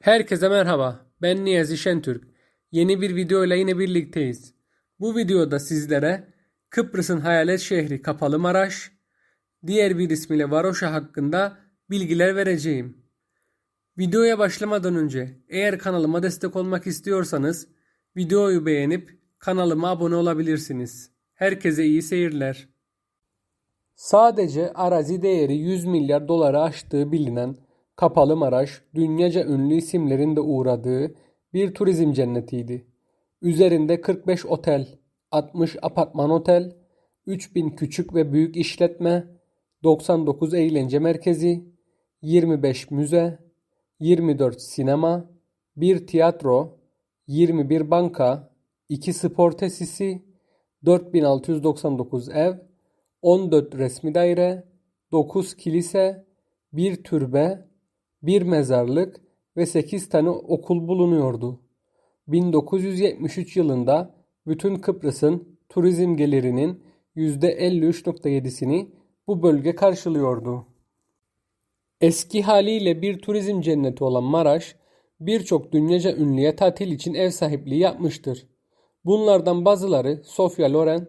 Herkese merhaba. Ben Niyazi Şentürk. Yeni bir video ile yine birlikteyiz. Bu videoda sizlere Kıbrıs'ın hayalet şehri Kapalı Maraş, diğer bir ismiyle Varoşa hakkında bilgiler vereceğim. Videoya başlamadan önce eğer kanalıma destek olmak istiyorsanız videoyu beğenip kanalıma abone olabilirsiniz. Herkese iyi seyirler. Sadece arazi değeri 100 milyar doları aştığı bilinen Kapalı Maraş, dünyaca ünlü isimlerin de uğradığı bir turizm cennetiydi. Üzerinde 45 otel, 60 apartman otel, 3000 küçük ve büyük işletme, 99 eğlence merkezi, 25 müze, 24 sinema, 1 tiyatro, 21 banka, 2 spor tesisi, 4699 ev, 14 resmi daire, 9 kilise, 1 türbe, 1 mezarlık ve 8 tane okul bulunuyordu. 1973 yılında bütün Kıbrıs'ın turizm gelirinin %53.7'sini bu bölge karşılıyordu. Eski haliyle bir turizm cenneti olan Maraş, birçok dünyaca ünlüye tatil için ev sahipliği yapmıştır. Bunlardan bazıları Sofia Loren,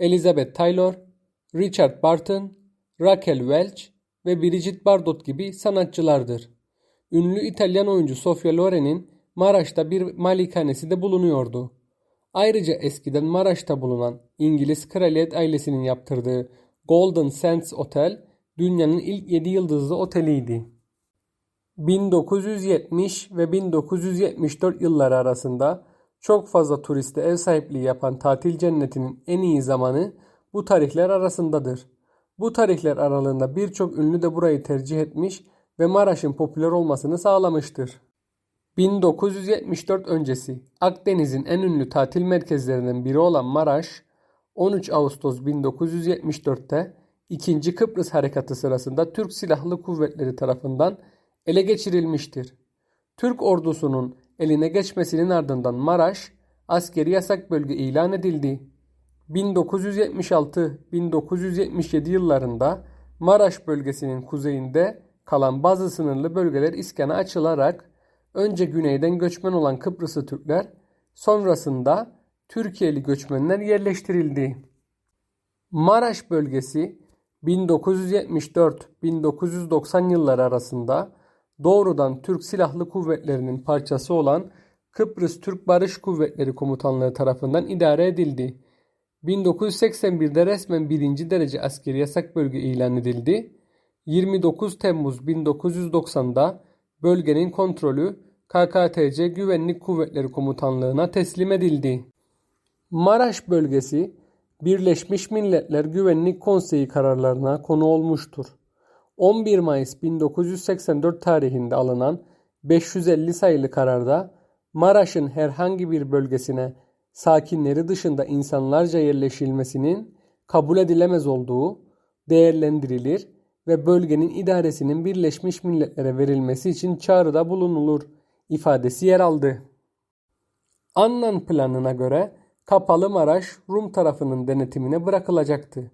Elizabeth Taylor, Richard Barton, Raquel Welch ve Brigitte Bardot gibi sanatçılardır. Ünlü İtalyan oyuncu Sofia Loren'in Maraş'ta bir malikanesi de bulunuyordu. Ayrıca eskiden Maraş'ta bulunan İngiliz kraliyet ailesinin yaptırdığı Golden Sands Otel dünyanın ilk 7 yıldızlı oteliydi. 1970 ve 1974 yılları arasında çok fazla turiste ev sahipliği yapan tatil cennetinin en iyi zamanı bu tarihler arasındadır. Bu tarihler aralığında birçok ünlü de burayı tercih etmiş ve Maraş'ın popüler olmasını sağlamıştır. 1974 öncesi Akdeniz'in en ünlü tatil merkezlerinden biri olan Maraş, 13 Ağustos 1974'te 2. Kıbrıs Harekatı sırasında Türk Silahlı Kuvvetleri tarafından ele geçirilmiştir. Türk ordusunun eline geçmesinin ardından Maraş askeri yasak bölge ilan edildi. 1976-1977 yıllarında Maraş bölgesinin kuzeyinde kalan bazı sınırlı bölgeler iskana açılarak önce güneyden göçmen olan Kıbrıslı Türkler sonrasında Türkiye'li göçmenler yerleştirildi. Maraş bölgesi 1974-1990 yılları arasında doğrudan Türk Silahlı Kuvvetleri'nin parçası olan Kıbrıs Türk Barış Kuvvetleri Komutanlığı tarafından idare edildi. 1981'de resmen birinci derece askeri yasak bölge ilan edildi. 29 Temmuz 1990'da bölgenin kontrolü KKTC Güvenlik Kuvvetleri Komutanlığı'na teslim edildi. Maraş bölgesi Birleşmiş Milletler Güvenlik Konseyi kararlarına konu olmuştur. 11 Mayıs 1984 tarihinde alınan 550 sayılı kararda Maraş'ın herhangi bir bölgesine sakinleri dışında insanlarca yerleşilmesinin kabul edilemez olduğu değerlendirilir ve bölgenin idaresinin Birleşmiş Milletler'e verilmesi için çağrıda bulunulur ifadesi yer aldı. Annan planına göre Kapalı Maraş Rum tarafının denetimine bırakılacaktı.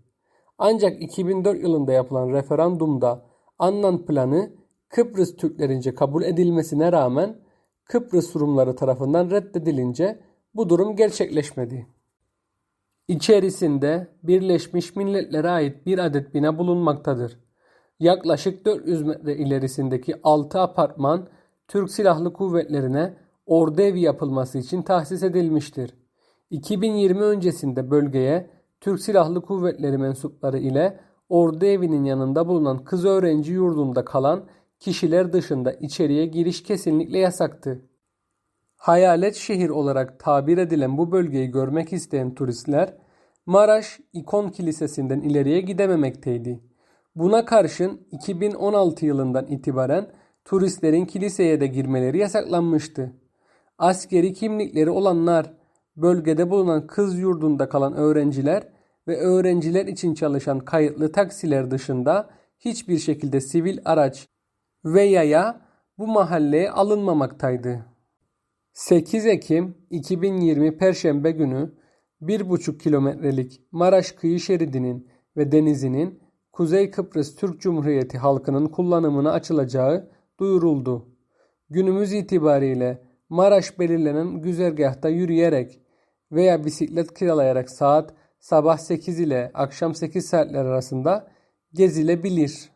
Ancak 2004 yılında yapılan referandumda Annan planı Kıbrıs Türklerince kabul edilmesine rağmen Kıbrıs Rumları tarafından reddedilince bu durum gerçekleşmedi. İçerisinde Birleşmiş Milletler'e ait bir adet bina bulunmaktadır. Yaklaşık 400 metre ilerisindeki 6 apartman Türk Silahlı Kuvvetlerine ordu evi yapılması için tahsis edilmiştir. 2020 öncesinde bölgeye Türk Silahlı Kuvvetleri mensupları ile ordu evinin yanında bulunan kız öğrenci yurdunda kalan kişiler dışında içeriye giriş kesinlikle yasaktı. Hayalet şehir olarak tabir edilen bu bölgeyi görmek isteyen turistler Maraş İkon Kilisesi'nden ileriye gidememekteydi. Buna karşın 2016 yılından itibaren turistlerin kiliseye de girmeleri yasaklanmıştı. Askeri kimlikleri olanlar, bölgede bulunan kız yurdunda kalan öğrenciler ve öğrenciler için çalışan kayıtlı taksiler dışında hiçbir şekilde sivil araç ve yaya bu mahalleye alınmamaktaydı. 8 Ekim 2020 Perşembe günü 1,5 kilometrelik Maraş kıyı şeridinin ve denizinin Kuzey Kıbrıs Türk Cumhuriyeti halkının kullanımına açılacağı duyuruldu. Günümüz itibariyle Maraş belirlenen güzergahta yürüyerek veya bisiklet kiralayarak saat sabah 8 ile akşam 8 saatler arasında gezilebilir.